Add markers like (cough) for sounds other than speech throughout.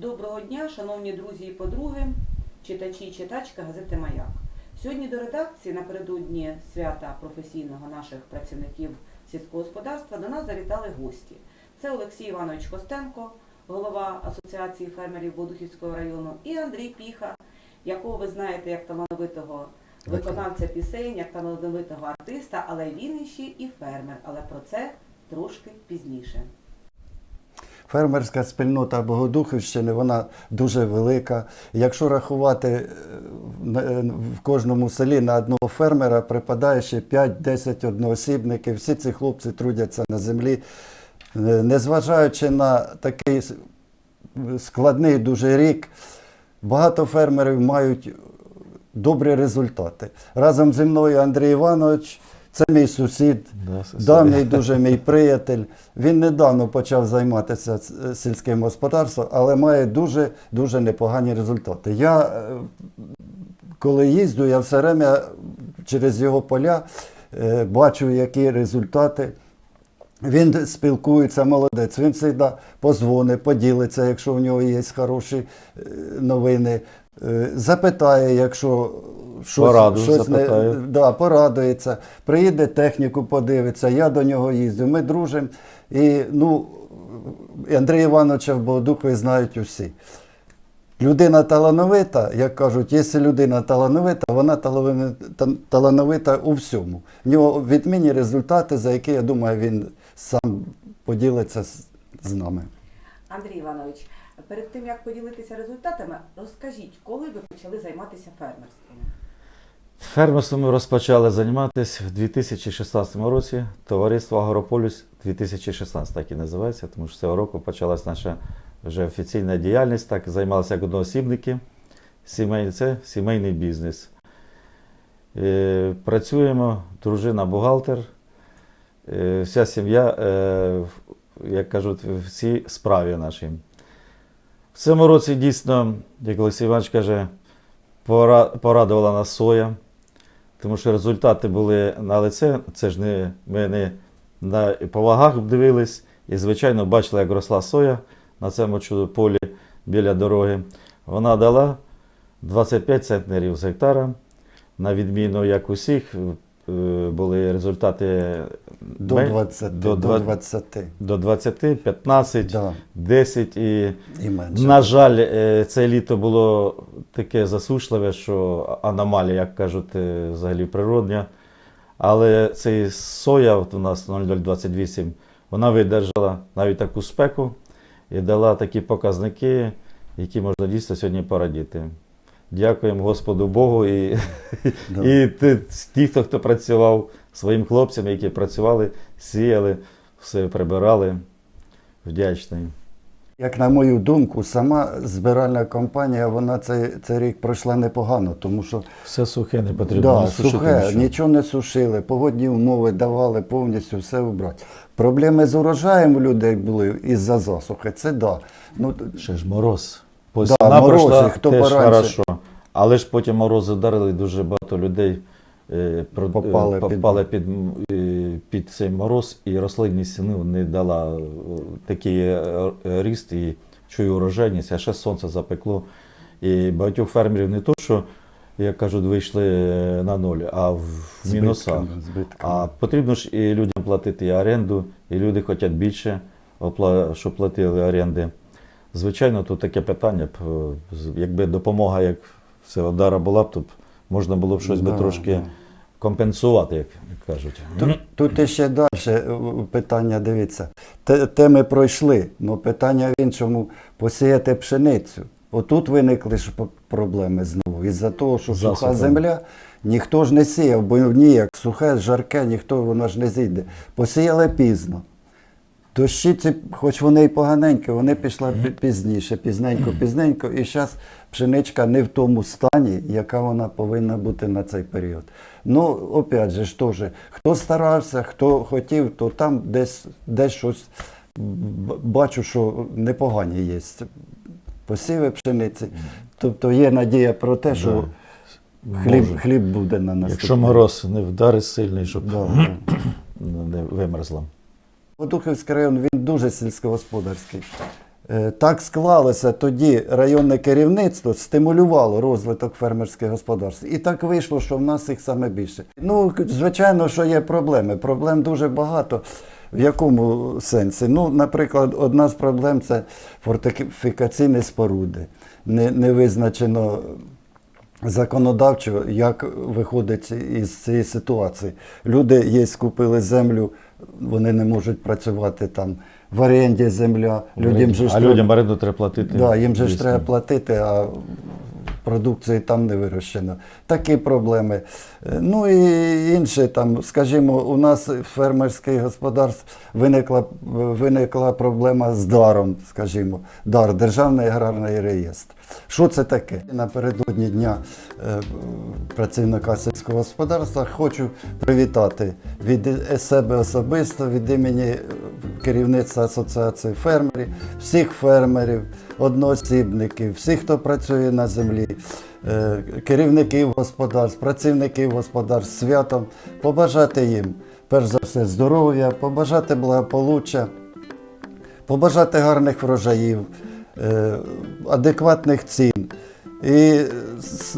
Доброго дня, шановні друзі і подруги, читачі і читачка газети Маяк. Сьогодні до редакції напередодні свята професійного наших працівників сільського господарства до нас завітали гості. Це Олексій Іванович Костенко, голова Асоціації фермерів Бодухівського району, і Андрій Піха, якого ви знаєте як талановитого виконавця пісень, як талановитого артиста, але він іще і фермер. Але про це трошки пізніше. Фермерська спільнота Богодухівщини вона дуже велика. Якщо рахувати е, е, в кожному селі на одного фермера припадає ще 5-10 одноосібників. Всі ці хлопці трудяться на землі. Е, Незважаючи на такий складний дуже рік, багато фермерів мають добрі результати. Разом зі мною Андрій Іванович, це мій сусід. Да, сусід. Давній дуже мій приятель. Він недавно почав займатися сільським господарством, але має дуже дуже непогані результати. Я е, коли їздю, я все время через його поля е, бачу, які результати. Він спілкується, молодець. Він завжди позвонить, поділиться, якщо в нього є хороші е, новини. Е, Запитає, якщо щось, Пораду щось не да, порадується. Приїде техніку, подивиться. Я до нього їздю. Ми дружимо. І ну, Андрія Івановича в Богодухові знають усі. Людина талановита, як кажуть, якщо людина талановита, вона талановита, талановита у всьому. В нього відмінні результати, за які, я думаю, він сам поділиться з, з нами. Андрій Іванович, перед тим як поділитися результатами, розкажіть, коли ви почали займатися фермерством? Фермерством ми розпочали займатися в 2016 році. Товариство Агрополюс 2016 так і називається, тому що цього року почалась наша вже офіційна діяльність. Так займалися як одноосібники. Сімей, це сімейний бізнес. Е, працюємо, дружина бухгалтер. Е, вся сім'я, е, як кажуть, в цій справі нашій. Цьому році дійсно, як Олексій Іванович каже, порадувала нас соя, тому що результати були на лице. Це ж не ми не на по вагах дивились і, звичайно, бачили, як росла соя на цьому полі біля дороги. Вона дала 25 центнерів з гектара. На відміну, як усіх, були результати До 20. до До 20. до 20, 15, Да, 10 і і менше. на жаль, е, це літо було таке засушливе, що аномалія, як кажуть, е, взагалі природня. Але цей соя, от у нас 0028, вона видержала навіть таку спеку і дала такі показники, які можна дійсно сьогодні порадіти. Дякуємо Господу Богу і, Да. і ті, хто, хто працював своїм хлопцям, які працювали, сіяли, все прибирали. Вдячний. Як на мою думку, сама збиральна компанія, вона цей, цей рік пройшла непогано, тому що Все сухе, не потрібно. Да, не сушити сухе, нічого. нічого не сушили, погодні умови давали повністю все убрати. Проблеми з урожаєм у людей були із-за засухи, це да. Ну, Ще ж мороз. Ось Да, вона морози, пройшла хто теж пораньше. хорошо. Але ж потім морози вдарили, і дуже багато людей е, про- е, Попали під- попали під, м, е, під цей мороз, і рослинність ну, не дала е, такий е, е, ріст і чую урожайність, а ще сонце запекло. І багатьох фермерів не то, що, як кажуть, вийшли е, на ноль, а в мінусах. збитками. А потрібно ж і людям платити і оренду, і люди хочуть більше, опла- щоб платили оренди. Звичайно, тут таке питання, е, якби допомога, як все одара була б, то можна було б щось би Да, трошки да. компенсувати, як кажуть. Тут, тут іще далі е, питання, дивіться. Те, ми пройшли, але питання в іншому посіяти пшеницю. Отут виникли ж проблеми знову. Із-за того, що суха земля, ніхто ж не сіяв, бо ніяк сухе, жарке, ніхто воно ж не зійде. Посіяли пізно. Дощі, ці, хоч вони і поганенькі, вони пішли пізніше, пізненько, пізненько, і зараз пшеничка не в тому стані, яка вона повинна бути на цей період. Ну, опять же, ж хто старався, хто хотів, то там десь, десь щось бачу, що непогані є посіви пшениці. Тобто є надія про те, що хліб, хліб буде на наступний. Якщо мороз не вдарить сильний, щоб Да, (clears throat) не вимерзло. Подухівський район він дуже сільськогосподарський. Е, Так склалося тоді районне керівництво стимулювало розвиток фермерських господарств. І так вийшло, що в нас їх саме більше. Ну, звичайно, що є проблеми. Проблем дуже багато. В якому сенсі? Ну, наприклад, одна з проблем це фортифікаційні споруди. Не, не визначено законодавчо, як виходить із цієї ситуації. Люди є, скупили землю, вони не можуть працювати там в оренді земля. Людям же ж а треба- людям оренду треба платити. Да, їм же ж дійсно. треба платити, а продукції там не вирощено. Такі проблеми. Е, Ну і інше там, скажімо, у нас в фермерських господарств виникла, виникла проблема з даром, скажімо, дар, Державний аграрний реєстр. Що це таке? Напередодні дня е, працівника сільського господарства хочу привітати від себе особисто, від імені е, керівництва Асоціації фермерів, всіх фермерів, одноосібників, всіх, хто працює на землі, е, керівників господарств, працівників господарств святом, побажати їм, перш за все, здоров'я, побажати благополуччя, побажати гарних врожаїв, адекватних цін. І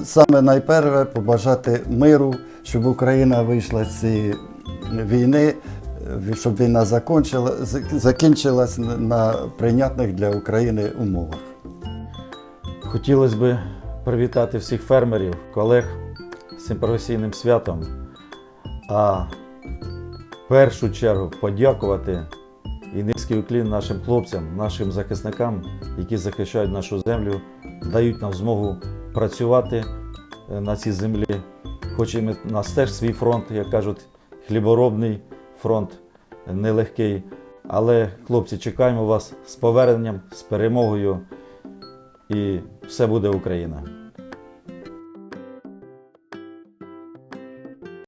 саме найперше побажати миру, щоб Україна вийшла з цієї війни, е, щоб війна закончила, з- закінчилась на- на прийнятних для України умовах. Хотілося б привітати всіх фермерів, колег з цим професійним святом. А в першу чергу подякувати і низький уклін нашим хлопцям, нашим захисникам, які захищають нашу землю, дають нам змогу працювати е, на цій землі. Хоч і ми- нас теж свій фронт, як кажуть, хліборобний фронт нелегкий. Але, хлопці, чекаємо вас з поверненням, з перемогою і все буде Україна.